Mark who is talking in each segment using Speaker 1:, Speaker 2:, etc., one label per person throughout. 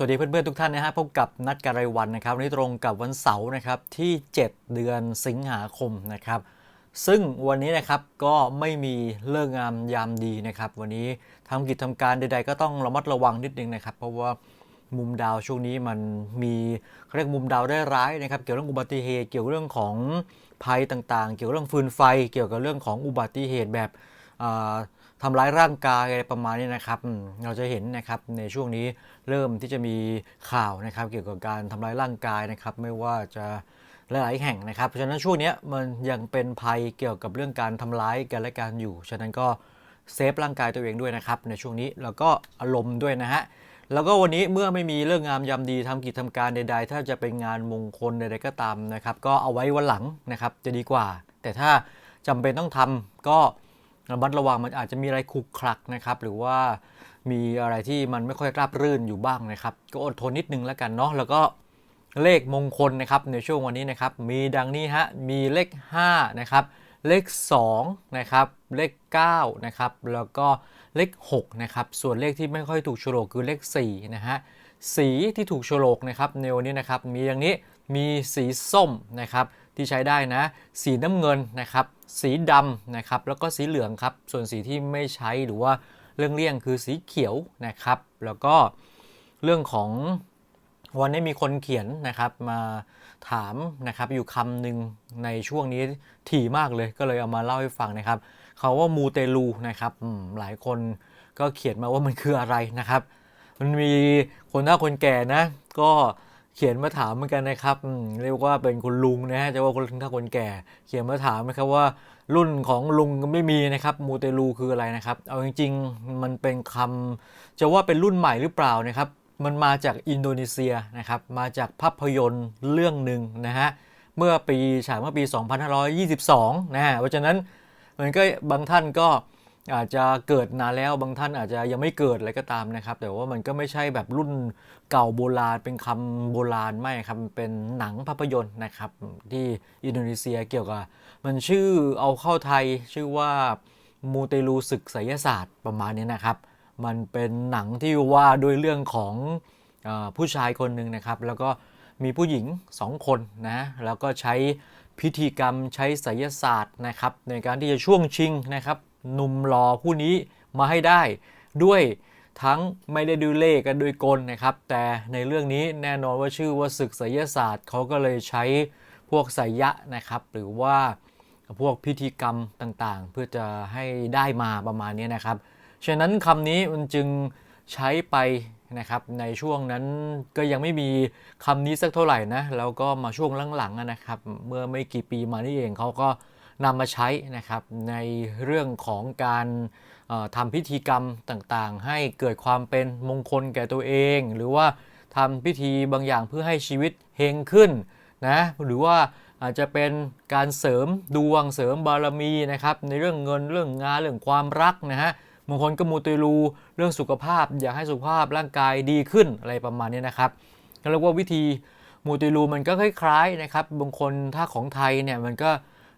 Speaker 1: สวัสดีเพื่อนๆทุกท่านนะฮะพบกับนัดการรายวันนะครับวันนี้ตรงกับวันเสาร์นะครับที่ 7 เดือนสิงหาคมนะครับซึ่งวันนี้นะครับก็ไม่มีเลิกงามยามดีนะครับวันนี้ทำกิจทำการใด ๆ ก็ต้องระมัดระวังนิดนึงนะครับเพราะว่ามุมดาวช่วงนี้มันมีเรียกมุมดาวได้ร้ายนะครับเกี่ยวกับเรื่องอุบัติเหตุเกี่ยวกับเรื่องของภัยต่างๆ เกี่ยวกับเรื่องฟืนไฟ เกี่ยวกับเรื่องของอุบัติเหตุแบบ ทำร้ายร่างกายอะไรประมาณนี้นะครับ เราจะเห็นนะครับในช่วงนี้เริ่มที่จะมีข่าวนะครับ เกี่ยวกับการทำร้ายร่างกายนะครับ ไม่ว่าจะหลายๆแห่งนะครับ เพราะฉะนั้นช่วงนี้มันยังเป็นภัยเกี่ยวกับเรื่องการทำร้ายกันและกันอยู่ ฉะนั้นก็เซฟร่างกายตัวเองด้วยนะครับ ในช่วงนี้แล้วก็อารมณ์ด้วยนะฮะแล้วก็วันนี้เมื่อไม่มีเรื่องงามยามดีทำกิจทำการใด ๆ ถ้าจะเป็นงานมงคลใดๆก็ตามนะครับ ก็เอาไว้วันหลังนะครับจะดีกว่า แต่ถ้าจำเป็นต้องทำก็ ระมัดระวังมันอาจจะมีอะไรขลุกขลักนะครับ หรือว่ามีอะไรที่มันไม่ค่อยราบรื่นอยู่บ้างนะครับ ก็อดทนนิดนึงแล้วกันเนาะแล้วก็เลขมงคลนะครับในช่วงวันนี้นะครับ มีดังนี้ฮะมีเลข5นะครับเลข2นะครับเลข9นะครับแล้วก็เลข6นะครับส่วนเลขที่ไม่ค่อยถูกโฉลกคือเลข4นะฮะสีที่ถูกโฉลกนะครับในวันนี้นะครับมีอย่างนี้มีสีส้มนะครับที่ใช้ได้นะ สีน้ำเงินนะครับ สีดำนะครับแล้วก็สีเหลืองครับ ส่วนสีที่ไม่ใช้หรือว่าเรื่องเลี่ยงคือสีเขียวนะครับ แล้วก็เรื่องของวันนี้มีคนเขียนนะครับมาถามนะครับอยู่คำหนึ่งในช่วงนี้ถี่มากเลยก็เลยเอามาเล่าให้ฟังนะครับเขาว่ามูเตลูนะครับหลายคนก็เขียนมาว่ามันคืออะไรนะครับ มันมีคนเฒ่าคนแก่นะ ก็ ขียนมาถามเหมือนกันนะครับเรียกว่าเป็นคุณลุงนะฮะจะว่าคนเฒ่าคนแก่ เขียนมาถามนะครับว่ารุ่นของลุงก็ไม่มีนะครับมูเตลูคืออะไรนะครับ เอาจริง ๆ มันเป็นคำจะว่าเป็นรุ่นใหม่หรือเปล่านะครับ มันมาจากอินโดนีเซียนะครับ มาจากภาพยนตร์เรื่องหนึ่งนะฮะ เมื่อปีฉายเมื่อปี 2522 นะฮะ เพราะฉะนั้นมันก็บางท่านก็ อาจจะเกิดนานแล้วบางท่านอาจจะยังไม่เกิดอะไรก็ตามนะครับ แต่ว่ามันก็ไม่ใช่แบบรุ่นเก่าโบราณเป็นคำโบราณไม่ครับ เป็นหนังภาพยนตร์นะครับ ที่อินโดนีเซียเกี่ยวกับ มันชื่อเอาเข้าไทยชื่อว่ามูเตลูศึกไสยศาสตร์ประมาณนี้นะครับ มันเป็นหนังที่ว่าด้วยเรื่องของอผู้ชายคนหนึ่งนะครับ แล้วก็มีผู้หญิงสองคนนะแล้วก็ใช้พิธีกรรมใช้ไสยศาสตร์นะครับในการที่จะช่วงชิงนะครับ หนุ่มหล่อผู้นี้มาให้ได้ด้วยทั้งไม่ได้ดูเล่ห์กันด้วยกลนะครับ แต่ในเรื่องนี้แน่นอนว่าชื่อว่าศึกไสยศาสตร์เขาก็เลยใช้พวกไสยะนะครับ หรือว่าพวกพิธีกรรมต่างๆ เพื่อจะให้ได้มาประมาณนี้นะครับ ฉะนั้นคำนี้มันจึงใช้ไปนะครับ ในช่วงนั้นก็ยังไม่มีคำนี้สักเท่าไหร่นะ แล้วก็มาช่วงหลังๆนะครับ เมื่อไม่กี่ปีมานี่เองเขาก็ นำมาใช้นะครับในเรื่องของการทำพิธีกรรมต่างๆ ให้เกิดความเป็นมงคลแก่ตัวเอง หรือว่าทำพิธีบางอย่างเพื่อให้ชีวิตเฮงขึ้นนะหรือว่าอาจจะเป็นการเสริมดวงเสริมบารมีนะครับในเรื่องเงินเรื่องงานเรื่องความรักนะฮะบางคนก็มูเตลูเรื่องสุขภาพ อยากให้สุขภาพร่างกายดีขึ้นอะไรประมาณนี้นะครับก็เรียกว่าวิธีมูเตลูมันก็คล้ายๆนะครับบางคนถ้าของไทยเนี่ยมันก็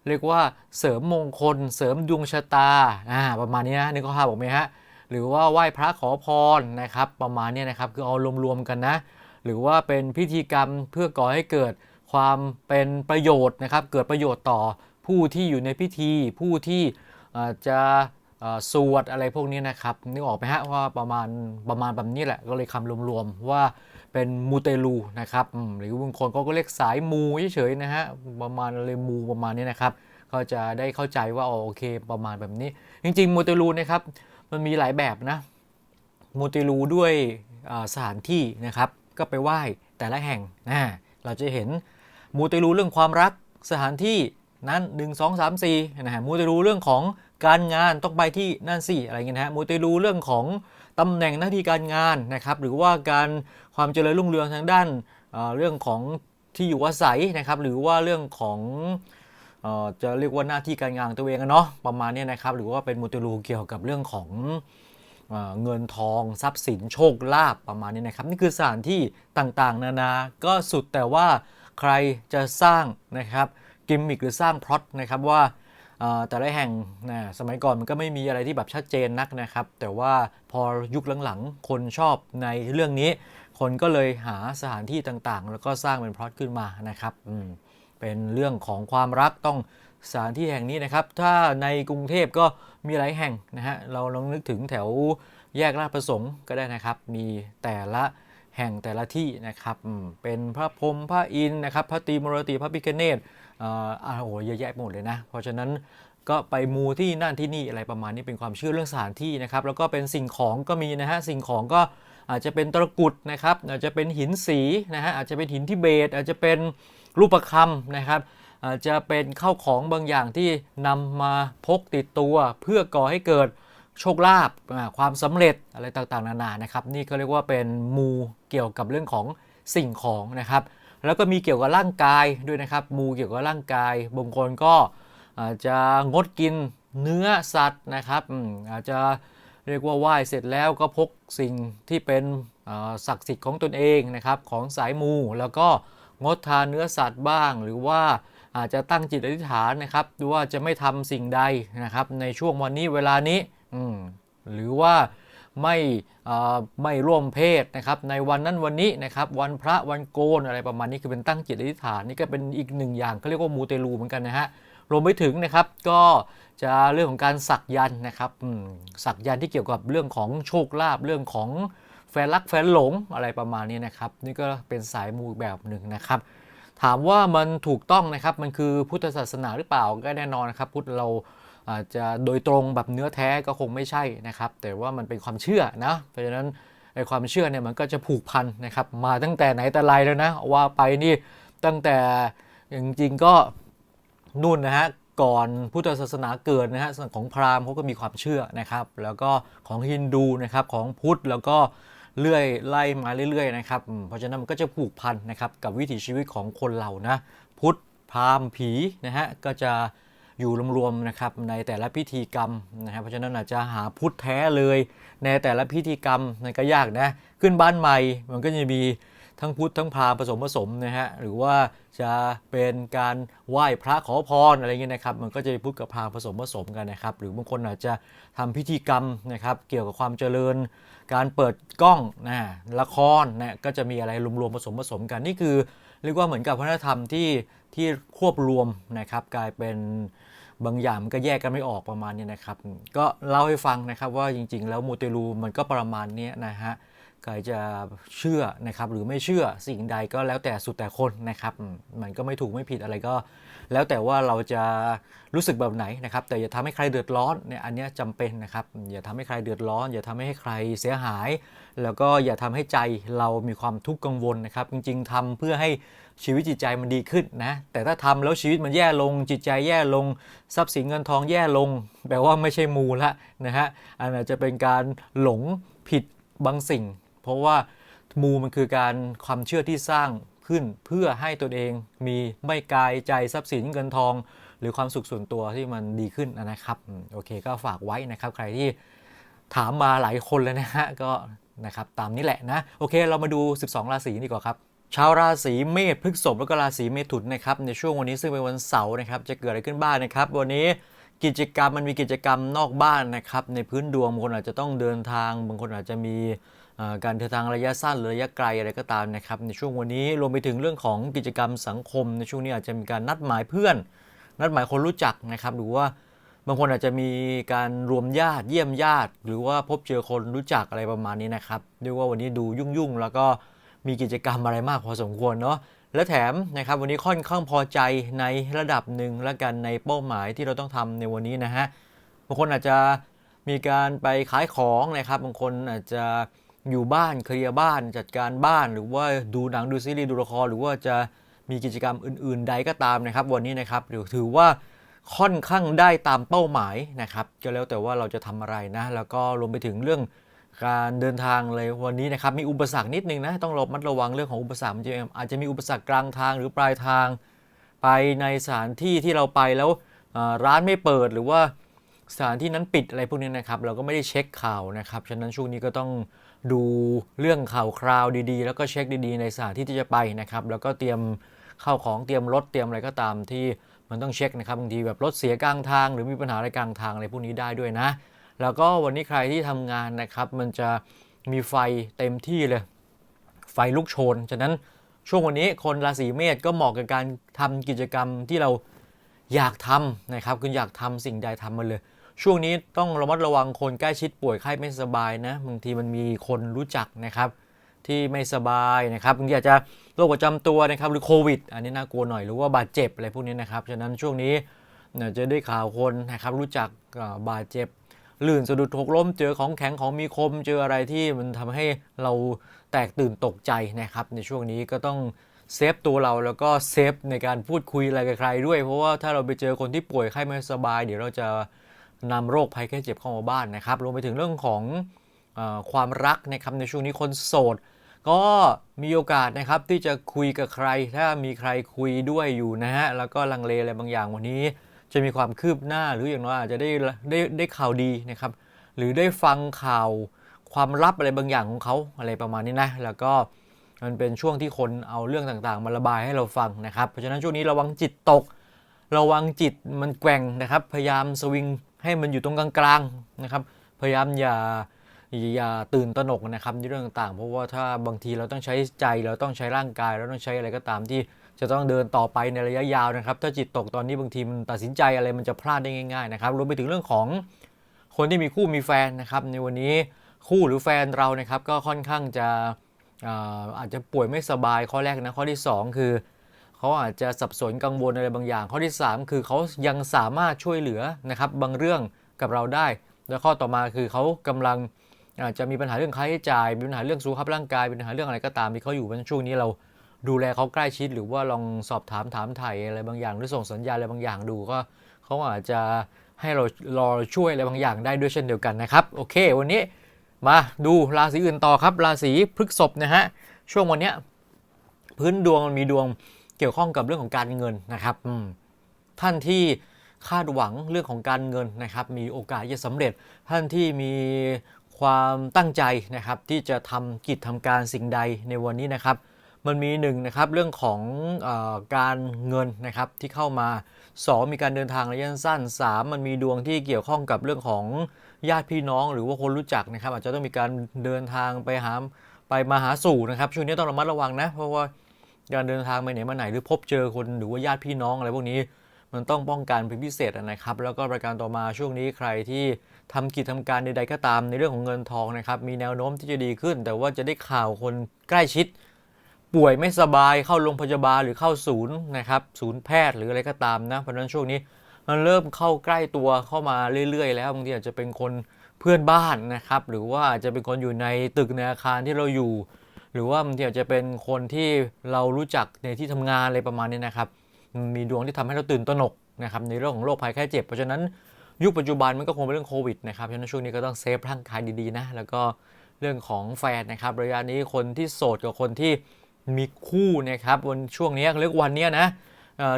Speaker 1: เรียกว่าเสริมมงคล เสริมดวงชะตาอ่าประมาณนี้นะนึกภาพออกไหมฮะหรือว่าไหว้พระขอพรนะครับ ประมาณนี้นะครับคือเอารวมๆกันนะ หรือว่าเป็นพิธีกรรมเพื่อก่อให้เกิดความเป็นประโยชน์นะครับ เกิดประโยชน์ต่อผู้ที่อยู่ในพิธีผู้ที่จะสวดอะไรพวกนี้นะครับนึกออกไหมฮะว่าประมาณประมาณแบบนี้แหละก็เลยคำรวมๆว่า เป็นมูเตลูนะครับหรือบางคนเขาก็เรียกสายมูเฉยๆนะฮะประมาณเลยมูประมาณนี้นะครับก็จะได้เข้าใจว่าอ๋อโอเคประมาณแบบนี้ จริงๆมูเตลูนะครับมันมีหลายแบบนะมูเตลูด้วยสถานที่นะครับ ก็ไปไหว้แต่ละแห่งนะเราจะเห็นมูเตลูเรื่องความรักสถานที่นั้น 1 2 3 4นะฮะมูเตลูเรื่องของ การงานต้องไปที่นั่นสิอะไรเงี้ยนะฮะมูเตลูเรื่องของตำแหน่งหน้าที่การงานนะครับ หรือว่าการความเจริญรุ่งเรืองทางด้านเอ่อเรื่องของที่อยู่อาศัยนะครับ หรือว่าเรื่องของอจะเรียกว่าหน้าที่การงานตัวเองอะเนาะประมาณนี้นะครับ หรือว่าเป็นมูเตลูเกี่ยวกับเรื่องของเอเงินทองทรัพย์สินโชคลาภประมาณนี้นะครับ นี่คือสถานที่ต่างๆ นานาก็สุดแต่ว่าใครจะสร้างนะครับกิมมิคหรือสร้างพล็อตนะครับว่า แต่ละแห่งนะสมัยก่อนมันก็ไม่มีอะไรที่แบบชัดเจนนักนะครับ แต่ว่าพอยุคหลังๆ คนชอบในเรื่องนี้ คนก็เลยหาสถานที่ต่างๆ แล้วก็สร้างเป็นพล็อตขึ้นมานะครับเป็นเรื่องของความรักต้องสถานที่แห่งนี้นะครับ ถ้าในกรุงเทพก็มีหลายแห่งนะฮะ เราลองนึกถึงแถวแยกราชประสงค์ก็ได้นะครับ มีแต่ละแห่งแต่ละที่นะครับ เป็นพระพรหมพระอินทร์นะครับ พระตรีมรติ พระพิฆเนศ อ่ออ่าโอ้โหเยอะแยะไปหมดเลยนะ เพราะฉะนั้นก็ไปมูที่นั่นที่นี่อะไรประมาณนี้เป็นความเชื่อเรื่องสถานที่นะครับแล้วก็เป็นสิ่งของก็มีนะฮะสิ่งของก็อาจจะเป็นตะกุดนะครับอาจจะเป็นหินสีนะฮะอาจจะเป็นหินทิเบต อาจจะเป็นรูปคำนะครับอาจจะเป็นข้าวของบางอย่างที่นำมาพกติดตัวเพื่อก่อให้เกิดโชคลาภความสำเร็จอะไรต่างๆ นานานะครับ นี่เขาเรียกว่าเป็นมูเกี่ยวกับเรื่องของสิ่งของนะครับ แล้วก็มีเกี่ยวกับร่างกายด้วยนะครับมูเกี่ยวกับร่างกายบางคนก็อาจจะงดกินเนื้อสัตว์นะครับอาจจะเรียกว่าไหว้เสร็จแล้วก็พกสิ่งที่เป็นศักดิ์สิทธิ์ของตนเองนะครับของสายมูแล้วก็งดทานเนื้อสัตว์บ้าง หรือว่าอาจจะตั้งจิตอธิษฐานนะครับดูว่าจะไม่ทำสิ่งใดนะครับในช่วงวันนี้เวลานี้หรือว่า ไม่ไม่ร่วมเพศนะครับในวันนั้นวันนี้นะครับวันพระวันโกนอะไรประมาณนี้คือเป็นตั้งจิตอธิษฐานนี่ก็เป็นอีกหนึ่งอย่างเขาเรียกว่ามูเตลูเหมือนกันนะฮะรวมไปถึงนะครับก็จะเรื่องของการสักยันต์นะครับสักยันต์ที่เกี่ยวกับเรื่องของโชคลาภเรื่องของแฟนรักแฟนหลงอะไรประมาณนี้นะครับ นี่ก็เป็นสายมูแบบหนึ่งนะครับ ถามว่ามันถูกต้องนะครับมันคือพุทธศาสนาหรือเปล่าก็แน่นอนนะครับ พุทธเรา อาจจะโดยตรงแบบเนื้อแท้ก็คงไม่ใช่นะครับ แต่ว่ามันเป็นความเชื่อนะเพราะฉะนั้นไอ้ความเชื่อเนี่ยมันก็จะผูกพันนะครับ มาตั้งแต่ไหนแต่ไรแล้วนะว่าไปนี่ตั้งแต่จริงๆก็นู่นนะฮะก่อนพุทธศาสนาเกิดนะฮะส่วนของพราหมณ์เขาก็มีความเชื่อนะครับ แล้วก็ของฮินดูนะครับของพุทธแล้วก็เลื่อยไล่มาเรื่อยๆนะครับเพราะฉะนั้นมันก็จะผูกพันนะครับกับวิถีชีวิตของคนเรานะพุทธพราหมณ์ผีนะฮะก็จะ อยู่รวมๆนะครับในแต่ละพิธีกรรมนะฮะเพราะฉะนั้นอาจจะหาพุทธแท้เลย ในแต่ละพิธีกรรมนั่นก็ยากนะขึ้นบ้านใหม่มันก็จะมีทั้งพุทธทั้งพราหมณ์ผสมผสมนะฮะหรือว่าจะเป็นการไหว้พระขอพรอะไรเงี้ยนะครับ มันก็จะพุทธกับพราหมณ์ผสมผสมกันนะครับ หรือบางคนอาจจะทำพิธีกรรมนะครับ เกี่ยวกับความเจริญ การเปิดกล้องนะละครนะก็จะมีอะไรรวมๆผสมผสมกันนี่คือเรียกว่าเหมือนกับวัฒนธรรมที่ที่ควบรวมนะครับกลายเป็น บางอย่างมันก็แยกกันไม่ออกประมาณนี้นะครับ ก็เล่าให้ฟังนะครับว่าจริง ๆ แล้วมูเตลูมันก็ประมาณนี้นะฮะใครจะเชื่อนะครับหรือไม่เชื่อสิ่งใดก็แล้วแต่สุดแต่คนนะครับมันก็ไม่ถูกไม่ผิดอะไรก็ แล้วแต่ว่าเราจะรู้สึกแบบไหนนะครับ แต่อย่าทำให้ใครเดือดร้อนเนี่ยอันนี้จำเป็นนะครับ อย่าทำให้ใครเดือดร้อน อย่าทำให้ใครเสียหาย แล้วก็อย่าทำให้ใจเรามีความทุกข์กังวลนะครับ จริง ๆทำเพื่อให้ ชีวิตจิตใจมันดีขึ้นนะ แต่ถ้าทำแล้วชีวิตมันแย่ลง จิตใจแย่ลง ทรัพย์สินเงินทองแย่ลง แปลว่าไม่ใช่มูละนะฮะ อันอาจจะเป็นการหลงผิดบางสิ่ง เพราะว่ามูมันคือการความเชื่อที่สร้างขึ้นเพื่อให้ตนเองมีไม่กายใจทรัพย์สินเงินทอง หรือความสุขส่วนตัวที่มันดีขึ้นนะครับ โอเคก็ฝากไว้นะครับ ใครที่ถามมาหลายคนเลยนะฮะก็นะครับตามนี้แหละนะ โอเคเรามาดู 12 ราศีดีกว่าครับ ชาวราศีเมษพฤษภแล้วก็ราศีเมถุนนะครับในช่วงวันนี้ซึ่งเป็นวันเสาร์นะครับจะเกิดอะไรขึ้นบ้างนะครับ วันนี้กิจกรรมมันมีกิจกรรมนอกบ้านนะครับในพื้นดวงบางคนอาจจะต้องเดินทาง บางคนอาจจะมีการเดินทางระยะสั้นหรือระยะไกลอะไรก็ตามนะครับในช่วงวันนี้รวมไปถึงเรื่องของกิจกรรมสังคม ในช่วงนี้อาจจะมีการนัดหมายเพื่อน นัดหมายคนรู้จักนะครับหรือว่าบางคนอาจจะมีการรวมญาติเยี่ยมญาติ หรือว่าพบเจอคนรู้จักอะไรประมาณนี้นะครับเรียกว่าวันนี้ดูยุ่งๆแล้วก็ มีกิจกรรมอะไรมากพอสมควรเนาะและแถมนะครับวันนี้ค่อนข้างพอใจในระดับหนึ่งและกันในเป้าหมายที่เราต้องทำในวันนี้นะฮะบางคนอาจจะมีการไปขายของนะครับบางคนอาจจะอยู่บ้านเคลียร์บ้านจัดการบ้านหรือว่าดูหนังดูซีรีส์ดูละครหรือว่าจะมีกิจกรรมอื่น ๆ ใดก็ตามนะครับ วันนี้นะครับหรือถือว่าค่อนข้างได้ตามเป้าหมายนะครับก็แล้วแต่ว่าเราจะทำอะไรนะ แล้วก็รวมไปถึงเรื่อง การเดินทางเลยวันนี้นะครับมีอุปสรรคนิดนึงนะต้องระมัดระวังเรื่องของอุปสรรคมันจะอาจจะมีอุปสรรคกลางทางหรือปลายทาง ไปในสถานที่ที่เราไปแล้วร้านไม่เปิดหรือว่าสถานที่นั้นปิดอะไรพวกนี้นะครับ เราก็ไม่ได้เช็คข่าวนะครับฉะนั้นช่วงนี้ก็ต้องดูเรื่องข่าวคราวดีๆ แล้วก็เช็คดีๆ ในสถานที่ที่จะไปนะครับ แล้วก็เตรียมข้าวของเตรียมรถเตรียมอะไรก็ตามที่มันต้องเช็คนะครับบางทีแบบรถเสียกลางทาง หรือมีปัญหาอะไรกลางทางอะไรพวกนี้ได้ด้วยนะ แล้วก็วันนี้ใครที่ทำงานนะครับ มันจะมีไฟเต็มที่เลย ไฟลุกโชน ฉะนั้นช่วงวันนี้คนราศีเมษก็เหมาะกับการทำกิจกรรมที่เราอยากทำนะครับ คุณอยากทำสิ่งใดทำมาเลย ช่วงนี้ต้องระมัดระวังคนใกล้ชิดป่วยไข้ไม่สบายนะ บางทีมันมีคนรู้จักนะครับที่ไม่สบายนะครับบางทีอาจจะโรคประจำตัวนะครับหรือโควิด อันนี้น่ากลัวหน่อยหรือว่าบาดเจ็บอะไรพวกนี้นะครับ ฉะนั้นช่วงนี้จะได้ข่าวคนนะครับรู้จักบาดเจ็บ ลื่นสะดุดหกล้มเจอของแข็งของมีคมเจออะไรที่มันทำให้เราแตกตื่นตกใจนะครับ ในช่วงนี้ก็ต้องเซฟตัวเราแล้วก็เซฟในการพูดคุยอะไรกับใครด้วย เพราะว่าถ้าเราไปเจอคนที่ป่วยไข้ไม่สบาย เดี๋ยวเราจะนำโรคภัยแค่เจ็บเข้ามาบ้านนะครับรวมไปถึงเรื่องของอความรักนะครับในช่วงนี้คนโสด ก็มีโอกาสนะครับที่จะคุยกับใคร ถ้ามีใครคุยด้วยอยู่นะฮะแล้วก็ลังเลอะไรบางอย่างวันนี้ จะมีความคืบหน้าหรืออย่างน้อยอาจจะได้ได้ได้ข่าวดีนะครับ หรือได้ฟังข่าวความลับอะไรบางอย่างของเขาอะไรประมาณนี้นะ แล้วก็มันเป็นช่วงที่คนเอาเรื่องต่างๆ มาระบายให้เราฟังนะครับ เพราะฉะนั้นช่วงนี้ระวังจิตตก ระวังจิตมันแกว่งนะครับ พยายามสวิงให้มันอยู่ตรงกลางๆนะครับ พยายามอย่าอย่าตื่นตระหนกนะครับในเรื่องต่างๆ เพราะว่าถ้าบางทีเราต้องใช้ใจเราต้องใช้ร่างกาย เราต้องใช้อะไรก็ตามที่ จะต้องเดินต่อไปในระยะยาวนะครับ ถ้าจิตตกตอนนี้บางทีมันตัดสินใจอะไรมันจะพลาดได้ง่ายๆนะครับรวมไปถึงเรื่องของคนที่มีคู่มีแฟนนะครับในวันนี้คู่หรือแฟนเรานะครับก็ค่อนข้างจะอาจจะป่วยไม่สบายข้อแรกนะข้อที่สองคือเขาอาจจะสับสนกังวลอะไรบางอย่าง ข้อที่ 3 คือเขายังสามารถช่วยเหลือนะครับบางเรื่องกับเราได้ และข้อต่อมาคือเขากำลังอาจจะมีปัญหาเรื่องค่าใช้จ่ายมีปัญหาเรื่องสุขภาพร่างกายมีปัญหาเรื่องอะไรก็ตามที่เขาอยู่ในช่วงนี้เรา ดูแลเขาใกล้ชิด หรือว่าลองสอบถามถามไถ่อะไรบางอย่าง หรือส่งสัญญาณอะไรบางอย่างดูก็เขาอาจจะให้เรารอช่วยอะไรบางอย่างได้ด้วยเช่นเดียวกันนะครับ โอเค วันนี้มาดูราศีอื่นต่อครับ ราศีพฤษภนะฮะช่วงวันนี้พื้นดวงมันมีดวงเกี่ยวข้องกับเรื่องของการเงินนะครับท่านที่คาดหวังเรื่องของการเงินนะครับ มีโอกาสจะสำเร็จ ท่านที่มีความตั้งใจนะครับ ที่จะทำกิจทำการสิ่งใดในวันนี้นะครับ มันมีหนึ่งนะครับเรื่องของอการเงินนะครับที่เข้ามา 2 มีการเดินทางระยะสั้น 3 มันมีดวงที่เกี่ยวข้องกับเรื่องของญาติพี่น้องหรือว่าคนรู้จักนะครับ อาจจะต้องมีการเดินทางไปหาไปมาหาสู่นะครับช่วงนี้ต้องระมัดระวังนะ เพราะว่าการเดินทางไปไหนมาไหนหรือพบเจอคนหรือว่าญาติพี่น้องอะไรพวกนี้ มันต้องป้องกันเป็นพิเศษนะครับ แล้วก็ประการต่อมาช่วงนี้ใครที่ทำกิจทำการใดๆก็ตามในเรื่องของเงินทองนะครับมีแนวโน้มที่จะดีขึ้น แต่ว่าจะได้ข่าวคนใกล้ชิด ป่วยไม่สบายเข้าโรงพยาบาลหรือเข้าศูนย์นะครับศูนย์แพทย์หรืออะไรก็ตามนะเพราะฉะนั้นช่วงนี้มันเริ่มเข้าใกล้ตัวเข้ามาเรื่อย ๆ แล้วบางทีอาจจะเป็นคนเพื่อนบ้านนะครับหรือว่าอาจจะเป็นคนอยู่ในตึกในอาคารที่เราอยู่ หรือว่าบางทีอาจจะเป็นคนที่เรารู้จักในที่ทำงานอะไรประมาณนี้นะครับ มีดวงที่ทำให้เราตื่นตระหนกนะครับในเรื่องของโรคภัยแค่เจ็บ เพราะฉะนั้นยุคปัจจุบันมันก็คงเป็นเรื่องโควิดนะครับฉะนั้นช่วงนี้ก็ต้องเซฟร่างกายดีๆนะแล้วก็เรื่องของแฟนนะครับระยะนี้คนที่โสดกับคนที่ มีคู่นะครับวันช่วงนี้เรียกวันเนี้ยนะ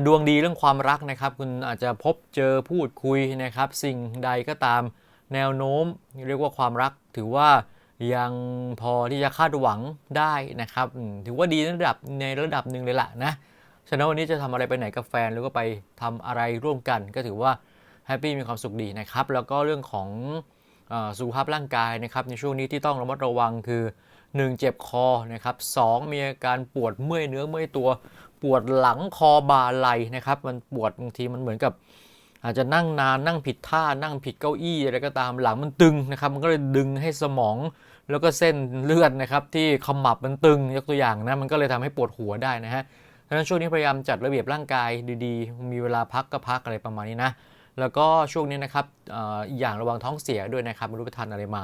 Speaker 1: ดวงดีเรื่องความรักนะครับ คุณอาจจะพบเจอพูดคุยนะครับ สิ่งใดก็ตามแนวโน้ม เรียกว่าความรักถือว่ายังพอที่จะคาดหวังได้นะครับ ถือว่าดีในระดับในระดับหนึ่งเลยล่ะนะฉะนั้นวันนี้จะทำอะไรไปไหนกับแฟนหรือว่าไปทำอะไรร่วมกัน ก็ถือว่าแฮปปี้มีความสุขดีนะครับ แล้วก็เรื่องของ สุขภาพร่างกายนะครับในช่วงนี้ที่ต้องระมัดระวังคือ 1 เจ็บคอนะครับสองมีอาการปวดเมื่อยเนื้อเมื่อยตัว ปวดหลังคอบ่าไหล่นะครับมันปวดบางทีมันเหมือนกับ อาจจะนั่งนานนั่งผิดท่านั่งผิดเก้าอี้อะไรก็ตามหลังมันตึงนะครับมันก็เลยดึงให้สมองแล้วก็เส้นเลือดนะครับที่ขมับมันตึงยกตัวอย่างนะมันก็เลยทำให้ปวดหัวได้นะฮะดังนั้นช่วงนี้พยายามจัดระเบียบร่างกายดีๆ มีเวลาพักก็พักอะไรประมาณนี้นะ แล้วก็ช่วงนี้นะครับอีกอย่างระวังท้องเสียด้วยนะครับไม่รู้ไปทานอะไรมา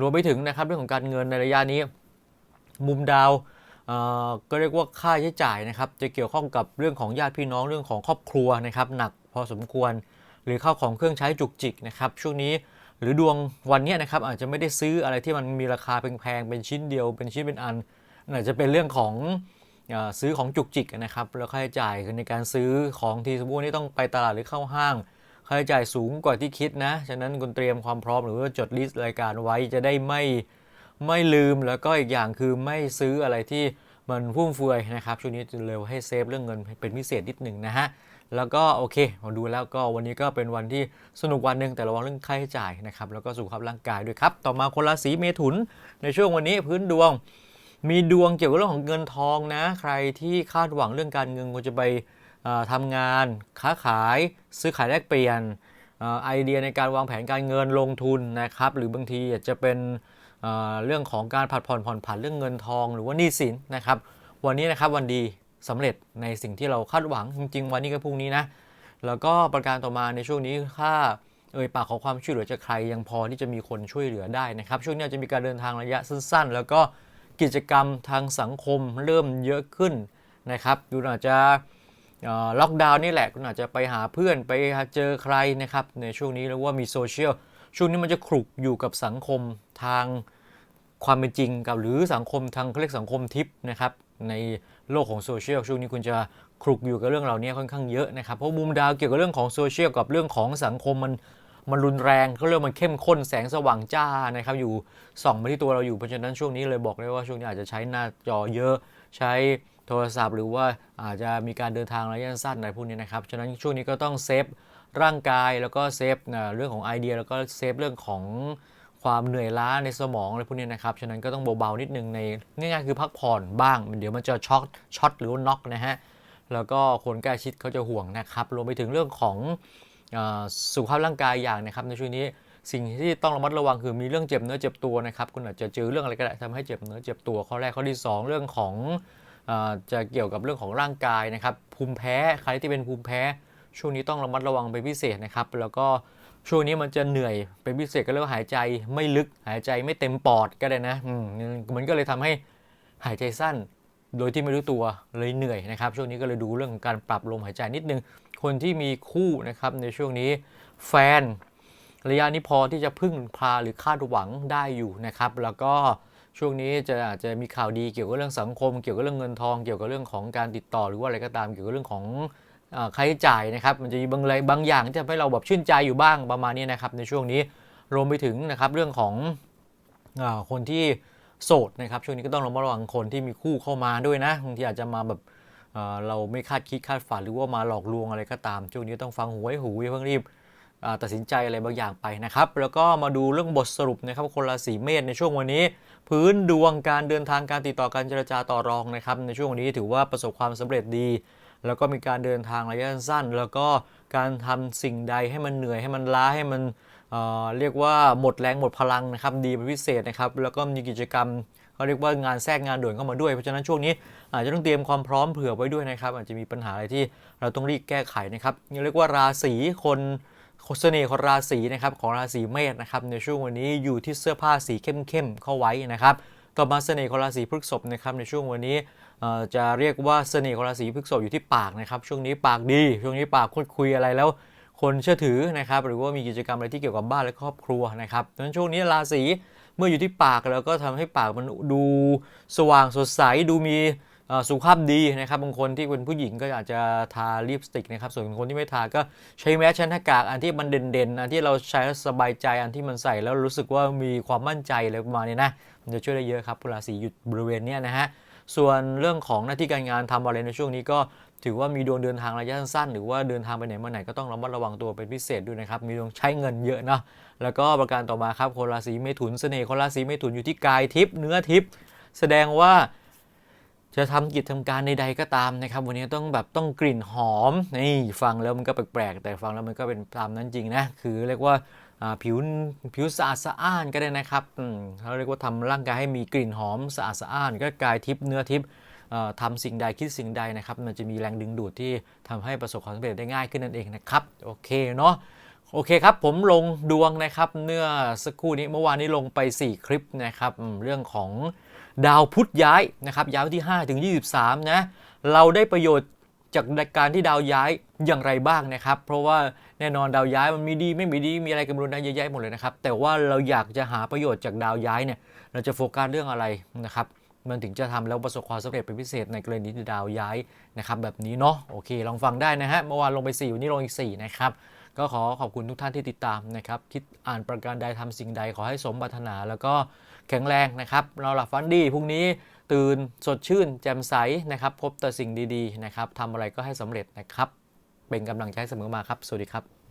Speaker 1: รวมไปถึงนะครับเรื่องของการเงินในระยะนี้ มุมดาวก็เรียกว่าค่าใช้จ่ายนะครับ จะเกี่ยวข้องกับเรื่องของญาติพี่น้องเรื่องของครอบครัวนะครับหนักพอสมควร หรือข้าวของเครื่องใช้จุกจิกนะครับช่วงนี้หรือดวงวันนี้นะครับอาจจะไม่ได้ซื้ออะไรที่มันมีราคาแพงๆเป็นชิ้นเดียว เป็นชิ้นเป็นอันอาจจะเป็นเรื่องของซื้อของจุกจิกนะครับแล้วค่าใช้จ่ายในการซื้อของที่สมมตินี่ต้องไปตลาดหรือเข้าห้าง ค่าใช้จ่ายสูงกว่าที่คิดนะ ฉะนั้นคุณเตรียมความพร้อมหรือว่าจดลิสต์รายการไว้จะได้ไม่ไม่ลืมแล้วก็อีกอย่างคือไม่ซื้ออะไรที่มันฟุ่มเฟือยนะครับช่วงนี้จะเร็วให้เซฟเรื่องเงินเป็นพิเศษนิดหนึ่งนะฮะแล้วก็โอเคมาดูแล้วก็วันนี้ก็เป็นวันที่สนุกวันหนึ่งแต่ระวังเรื่องค่าใช้จ่ายนะครับแล้วก็สุขภาพร่างกายด้วยครับ ต่อมาคนราศีเมถุน ในช่วงวันนี้พื้นดวง มีดวงเกี่ยวกับเรื่องของเงินทองนะ ใครที่คาดหวังเรื่องการเงินควรจะไป ทำงานค้าขายซื้อขายแลกเปลี่ยนออไอเดียในการวางแผนการเงินลงทุนนะครับ หรือบางทีอาจจะเป็นเเรื่องของการผัดผ่อนผ่อนผันเรื่องเงินทองหรือว่าหนี้สินนะครับ วันนี้นะครับวันดีสำเร็จในสิ่งที่เราคาดหวังจริง ๆ วันนี้กับพรุ่งนี้นะแล้วก็ประการต่อมาในช่วงนี้ถ้าเอ่ยปากขอความช่วยเหลือจากใครยังพอที่จะมีคนช่วยเหลือได้นะครับ ช่วงนี้จะมีการเดินทางระยะสั้น ๆ แล้วก็กิจกรรมทางสังคมเริ่มเยอะขึ้นนะครับคุณอาจจะ ล็อกดาวน์นี่แหละคุณอาจจะไปหาเพื่อนไปเจอใครนะครับ ในช่วงนี้แล้วว่ามีโซเชียลช่วงนี้มันจะคลุกอยู่กับสังคมทางความเป็นจริงกับหรือสังคมทางเขาเรียกสังคมทิปนะครับ ในโลกของโซเชียลช่วงนี้คุณจะคลุกอยู่กับเรื่องเหล่านี้ค่อนข้างเยอะนะครับเพราะมุมดาวเกี่ยวกับเรื่องของโซเชียลกับเรื่องของสังคมมันมันรุนแรงเขาเรียกมันเข้มข้นแสงสว่างจ้านะครับอยู่ส่องมาที่ตัวเราอยู่เพราะฉะนั้นช่วงนี้เลยบอกได้ว่าช่วงนี้อาจจะใช้หน้าจอเยอะใช้ โทรศัพท์ หรือว่าอาจจะมีการเดินทางระยะสั้นอะไรพวกนี้นะครับ ฉะนั้นช่วงนี้ก็ต้องเซฟร่างกายแล้วก็เซฟเรื่องของไอเดีย แล้วก็เซฟเรื่องของความเหนื่อยล้าในสมองอะไรพวกนี้นะครับ ฉะนั้นก็ต้องเบาๆนิดนึงในง่ายๆคือพักผ่อนบ้าง เดี๋ยวมันจะช็อตช็อตหรือน็อกนะฮะ แล้วก็คนใกล้ชิดเขาจะห่วงนะครับ รวมไปถึงเรื่องของอสุขภาพร่างกายอย่างนะครับในช่วงนี้สิ่งที่ต้องระมัดระวังคือมีเรื่องเจ็บเนื้อเจ็บตัวนะครับ คุณอาจจะเจอเรื่องอะไรก็ได้ทำให้เจ็บเนื้อเจ็บตัวข้อแรกข้อที่ 2 เรื่องของ จะเกี่ยวกับเรื่องของร่างกายนะครับ ภูมิแพ้ใครที่เป็นภูมิแพ้ ช่วงนี้ต้องระมัดระวังเป็นพิเศษนะครับ แล้วก็ช่วงนี้มันจะเหนื่อยเป็นพิเศษก็เรียกว่าหายใจไม่ลึกหายใจไม่เต็มปอดก็ได้นะมมันก็เลยทำให้หายใจสั้น โดยที่ไม่รู้ตัวเลยเหนื่อยนะครับ ช่วงนี้ก็เลยดูเรื่องของการปรับลมหายใจนิดนึง คนที่มีคู่นะครับในช่วงนี้แฟนระยะนี้พอที่จะพึ่งพาหรือคาดหวังได้อยู่นะครับ แล้วก็ ช่วงนี้จะอาจจะมีข่าวดีเกี่ยวกับเรื่องสังคม เกี่ยวกับเรื่องเงินทอง เกี่ยวกับเรื่องของการติดต่อหรือว่าอะไรก็ตาม เกี่ยวกับเรื่องของเอ่อค่าใช้จ่ายนะครับ มันจะมีบางอะไรบางอย่างที่ทำให้เราแบบชื่นใจอยู่บ้างประมาณนี้นะครับ ในช่วงนี้รวมไปถึงนะครับเรื่องของอคนที่โสดนะครับ ช่วงนี้ก็ต้องระมัดระวังคนที่มีคู่เข้ามาด้วยนะบางทีอาจจะมาแบบเราไม่คาดคิดคาดฝันหรือว่ามาหลอกลวงอะไรก็ตาม ช่วงนี้ต้องฟังหูไว้หูอย่าเพิ่งรีบ ตัดสินใจอะไรบางอย่างไปนะครับ แล้วก็มาดูเรื่องบทสรุปนะครับคนราศีเมษในช่วงวันนี้ พื้นดวงการเดินทางการติดต่อการเจรจาต่อรองนะครับในช่วงนี้ถือว่าประสบความสำเร็จดี แล้วก็มีการเดินทางระยะสั้น แล้วก็การทำสิ่งใดให้มันเหนื่อยให้มันล้าให้มันเเรียกว่าหมดแรงหมดพลังนะครับดีเป็นพิเศษนะครับแล้วก็มีกิจกรรมเขาเรียกว่างานแทรกงานด่วนเข้ามาด้วย เพราะฉะนั้นช่วงนี้อาจจะต้องเตรียมความพร้อมเผื่อไว้ด้วยนะครับ อาจจะมีปัญหาอะไรที่เราต้องรีบแก้ไขนะครับเรียกว่าราศีคน เสน่ห์ของราศีนะครับของราศีเมษนะครับในช่วงวันนี้อยู่ที่เสื้อผ้าสีเข้มๆเข้าไว้นะครับต่อมาเสน่ห์ของราศีพฤษภนะครับในช่วงวันนี้จะเรียกว่าเสน่ห์ของราศีพฤษภอยู่ที่ปากนะครับช่วงนี้ปากดี ช่วงนี้ปากพูดคุยอะไรแล้ว คนเชื่อถือนะครับหรือว่ามีกิจกรรมอะไรที่เกี่ยวกับบ้านและครอบครัวนะครับดังนั้นช่วงนี้ราศีเมื่ออยู่ที่ปากแล้วก็ทำให้ปากมันดูสว่างสดใสดูมี สุขภาพดีนะครับบางคนที่เป็นผู้หญิงก็อาจจะทาลิปสติกนะครับส่วนคนที่ไม่ทาก็ใช้แมสใช้หน้ากากอันที่มันเด่นๆ อันที่เราใช้แล้วสบายใจอันที่มันใส่แล้วรู้สึกว่ามีความมั่นใจอะไรประมาณนี้นะมันจะช่วยได้เยอะครับราศีหยุดบริเวณนี้นะฮะส่วนเรื่องของหน้าที่การงานทำอะไรในช่วงนี้ก็ถือว่ามีดวงเดินทางระยะสั้นๆหรือว่าเดินทางไปไหนมาไหนก็ต้องระมัดระวังตัวเป็นพิเศษด้วยนะครับ มีดวงใช้เงินเยอะนะแล้วก็ประการต่อมาครับคนราศีเมถุนเสน่ห์คนราศีเมถุนอยู่ที่กายทิพย์เนื้อทิพย์แสดงว่า จะทำกิจทำการใดๆก็ตามนะครับ วันนี้ต้องแบบต้องกลิ่นหอมนี่ฟังแล้วมันก็แปลกๆแต่ฟังแล้วมันก็เป็นตามนั้นจริงนะคือเรียกว่าผิวผิวสะอาดสะอ้านก็ได้นะครับเขาเรียกว่าทำร่างกายให้มีกลิ่นหอมสะอาดสะอ้านก็กายทิพย์เนื้อทิพย์ทำสิ่งใดคิดสิ่งใดนะครับ มันจะมีแรงดึงดูดที่ทำให้ประสบความสำเร็จได้ง่ายขึ้นนั่นเองนะครับโอเคเนาะโอเคครับ ผมลงดวงนะครับเมื่อสักครู่นี้เมื่อวานนี้ลงไป 4 คลิปนะครับเรื่องของ ดาวพุธย้ายนะครับย้ายวันที่ 5 ถึง 23 นะ เราได้ประโยชน์จากการที่ดาวย้ายอย่างไรบ้างนะครับ เพราะว่าแน่นอนดาวย้ายมันมีดีไม่มีดีมีอะไรกันบนนั้นเยอะแยะหมดเลยนะครับ แต่ว่าเราอยากจะหาประโยชน์จากดาวย้ายเนี่ยเราจะโฟกัสเรื่องอะไรนะครับมันถึงจะทำแล้วประสบความสำเร็จเป็นพิเศษในกรณีดาวย้ายนะครับแบบนี้เนาะโอเค ลองฟังได้นะฮะเมื่อวานลงไป 4 วันนี้ลงอีก 4 นะครับ ก็ขอขอบคุณทุกท่านที่ติดตามนะครับ คิดอ่านประการใดทำสิ่งใดขอให้สมปรารถนา แล้วก็ แข็งแรงนะครับเราหลับฝันดีพรุ่งนี้ตื่นสดชื่น แจ่มใสนะครับ พบแต่สิ่งดีๆนะครับทำอะไรก็ให้สำเร็จนะครับ เป็นกำลังใจเสมอมาครับ สวัสดีครับ